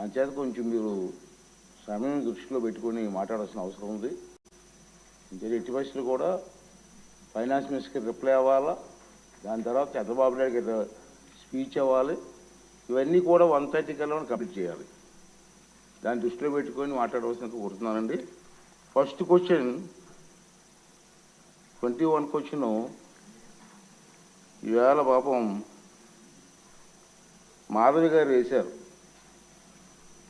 అంచేత కొంచెం మీరు సమయం దృష్టిలో పెట్టుకొని మాట్లాడాల్సిన అవసరం ఉంది. ఇంకా ఎట్టి పరిస్థితులు కూడా ఫైనాన్స్ మినిస్టర్కి రిప్లై అవ్వాలా? దాని తర్వాత చంద్రబాబు నాయుడు గారి స్పీచ్ అవ్వాలి. ఇవన్నీ కూడా వన్ థర్టీ కల్లా కంప్లీట్ చేయాలి. దాన్ని దృష్టిలో పెట్టుకొని మాట్లాడవలసిన కోరుతున్నానండి first question twenty one question ఈవేళ పాపం మాధవి గారు వేశారు.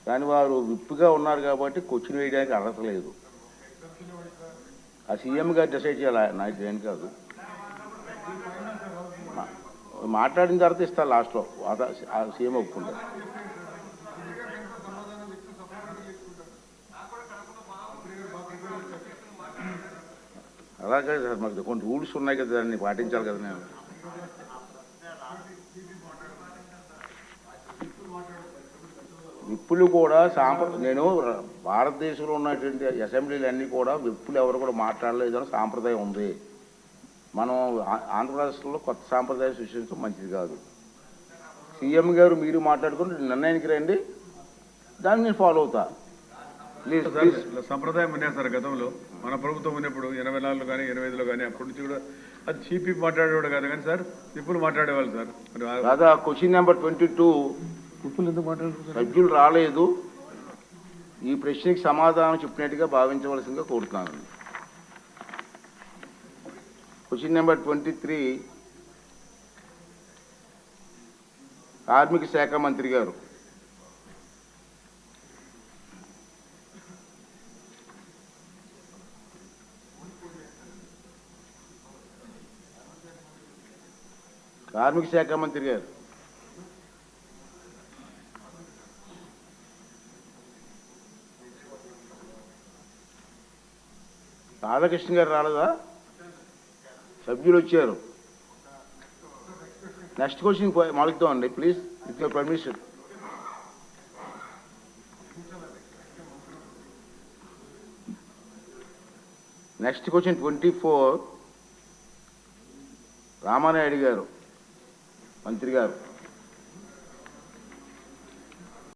కానీ వారు విప్పుగా ఉన్నారు కాబట్టి క్వశ్చన్ వేయడానికి అర్హత లేదు. ఆ సీఎం గారు డిసైడ్ చేయాలి నాకు ఏం కాదు. మాట్లాడిన తర్వాత ఇస్తా లాస్ట్లో అద- ఆ సీఎం ఒప్పుకుంటారు. అలాగే సార్ మాకు కొన్ని రూల్స్ ఉన్నాయి కదా దాన్ని పాటించాలి కదా నేను విప్పులు కూడా సాంప్ర నేను భారతదేశంలో ఉన్నటువంటి అసెంబ్లీలు అన్నీ కూడా విప్పులు ఎవరు కూడా మాట్లాడలేదు అని సాంప్రదాయం ఉంది. మనం ఆంధ్రప్రదేశ్లో కొత్త సాంప్రదాయం సృష్టించడం మంచిది కాదు. సీఎం గారు మీరు మాట్లాడుకుని నిర్ణయానికి రండి దాన్ని నేను ఫాలో అవుతా. సంప్రదాయం ఉన్నాయి సార్ గతంలో. మన ప్రభుత్వం ఉన్నప్పుడు ఎనభై నాలుగులో కానీ ఎనభై ఐదులో కానీ అప్పటి నుంచి కూడా అది చీపీ మాట్లాడేవాడు కాదు కానీ సార్ ఇప్పుడు మాట్లాడేవాళ్ళు సార్. దాదా క్వశ్చన్ నెంబర్ ట్వంటీ టూ. ఇప్పుడు ఎందుకు మాట్లాడుతున్నారు సభ్యులు రాలేదు. ఈ ప్రశ్నకి సమాధానం చెప్పినట్టుగా భావించవలసిందిగా కోరుతున్నాను. క్వశ్చన్ నెంబర్ ట్వంటీ త్రీ కార్మిక శాఖ మంత్రి గారు. కార్మిక శాఖ మంత్రి గారు. రాధాకృష్ణ గారు రాలేదా? సభ్యులు వచ్చారు. నెక్స్ట్ క్వశ్చన్ మొదలుద్దాం అండి please with your permission next question twenty four Ramanaidu గారు మంత్రి గారు.